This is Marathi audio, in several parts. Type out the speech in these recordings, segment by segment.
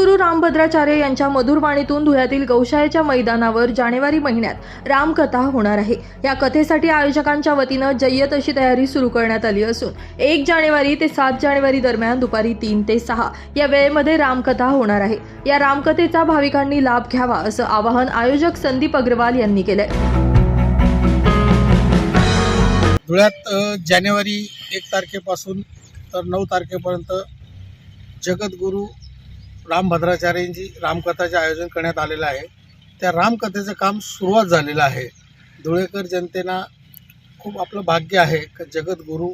जगद्गुरू रामभद्राचार्य यांच्या मधुरवाणीतून धुळ्यातील गौशाळेच्या मैदानावर जानेवारी महिन्यात रामकथा होणार आहे. या कथेसाठी आयोजकांच्या वतीनं जय्यत अशी तयारी सुरू करण्यात आली असून एक जानेवारी ते सात जानेवारी दरम्यान दुपारी तीन ते सहा या वेळेमध्ये रामकथा होणार आहे. या रामकथेचा भाविकांनी लाभ घ्यावा असं आवाहन आयोजक संदीप अग्रवाल यांनी केलंय. धुळ्यात जानेवारी एक तारखेपासून तर नऊ तारखेपर्यंत जगद्गुरू रामभद्राचार्यांची रामकथाचे आयोजन करण्यात आलेलं आहे. त्या रामकथेचं काम सुरुवात झालेलं आहे. धुळेकर जनतेना खूप आपलं भाग्य आहे का जगद्गुरू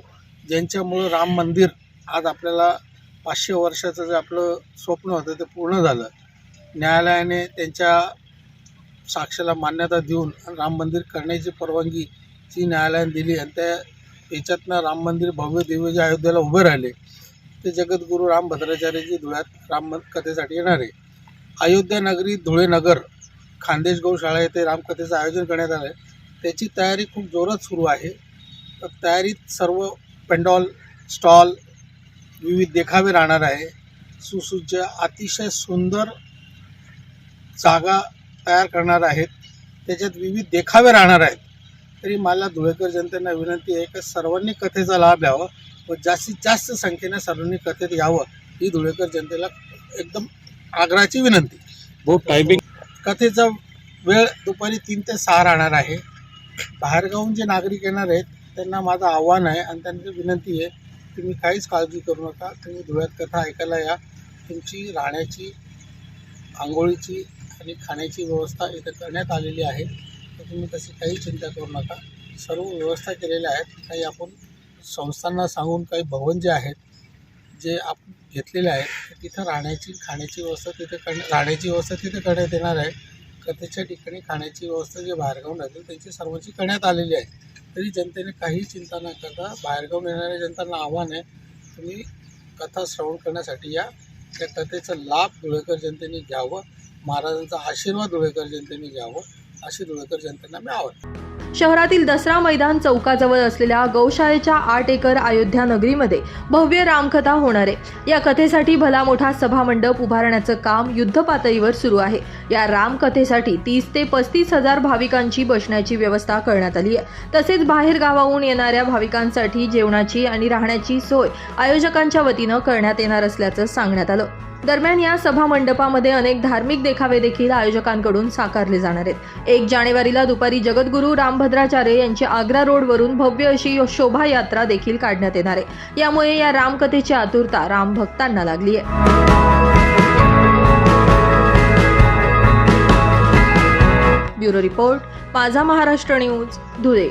ज्यांच्यामुळं राम मंदिर आज आपल्याला पाचशे वर्षाचं जे आपलं स्वप्न होतं ते पूर्ण झालं. न्यायालयाने त्यांच्या साक्षाला मान्यता देऊन राम मंदिर करण्याची परवानगी जी न्यायालयाने दिली आणि त्या याच्यातनं राम मंदिर भव्य दिव्य जे अयोध्येला उभे राहिले. ते जगद्गुरू रामभद्राचार्यजी धुळ्यात राम कथेसाठी येणार आहे. अयोध्या नगरी धुळे नगर खानदेश गौशाळा येथे रामकथेचं आयोजन करण्यात आलं आहे त्याची तयारी खूप जोरात सुरू आहे. तर तयारीत सर्व पेंडॉल स्टॉल विविध देखावे राहणार आहे. सुसज्ज अतिशय सुंदर जागा तयार करणार आहेत. त्याच्यात विविध देखावे राहणार आहेत. तरी मला धुळेकर जनतेना विनंती आहे की सर्वांनी कथेचा लाभ घ्यावा. व जास्तीत जास्त संख्येने सर्वांनी कथेत यावं ही धुळेकर जनतेला एकदम आग्रहाची विनंती. वो टायमिंग कथेचा वेळ दुपारी तीन ते सहा राहणार आहे. बाहेरगावून जे नागरिक येणार आहेत त्यांना माझं आव्हान आहे आणि त्यांची विनंती आहे तुम्ही काहीच काळजी करू नका. तुम्ही धुळ्यात कथा ऐकायला या. तुमची राहण्याची आंघोळीची आणि खाण्याची व्यवस्था इथं करण्यात आलेली आहे. तर तुम्ही तशी काही चिंता करू नका. सर्व व्यवस्था केलेल्या आहेत. काही आपण संस्थांना सांगून काही भवन जे आहेत जे आप घेतलेले आहेत तिथं राहण्याची खाण्याची व्यवस्था तिथे करण्या राहण्याची व्यवस्था तिथे करण्यात येणार आहे. कथेच्या ठिकाणी खाण्याची व्यवस्था जे बाहेरगावून राहतील त्यांची सर्वांची करण्यात आलेली आहे. तरी जनतेने काही चिंता न करता बाहेरगावून येणाऱ्या जनतांना आव्हान आहे तुम्ही कथा श्रवण करण्यासाठी या. त्या कथेचा लाभ धुळेकर जनतेने घ्यावं. महाराजांचा आशीर्वाद धुळेकर जनतेने घ्यावं. अशी धुळेकर जनतेला मी आव्हान शहरातील दसरा मैदान चौकाजवळ असलेल्या गौशाळेच्या आठ एकर अयोध्या नगरीमध्ये भव्य रामकथा होणार आहे. या कथेसाठी भला मोठा सभामंडप उभारण्याचं काम युद्ध पातळीवर सुरू आहे. या रामकथेसाठी तीस ते पस्तीस हजार भाविकांची बसण्याची व्यवस्था करण्यात आली आहे. तसेच बाहेर गावाहून येणाऱ्या भाविकांसाठी जेवणाची आणि राहण्याची सोय आयोजकांच्या वतीनं करण्यात येणार असल्याचं सांगण्यात आलं. दरम्यान या सभा मंडपामध्ये अनेक धार्मिक देखावे देखील आयोजकांकडून साकारले जाणार आहेत. एक जानेवारीला दुपारी जगद्गुरू रामभद्राचार्य यांची आग्रा रोडवरून भव्य अशी शोभायात्रा देखील काढण्यात येणार आहे. यामुळे या रामकथेची आतुरता राम भक्तांना लागली आहे. ब्युरो रिपोर्ट माझा महाराष्ट्र न्यूज धुळे.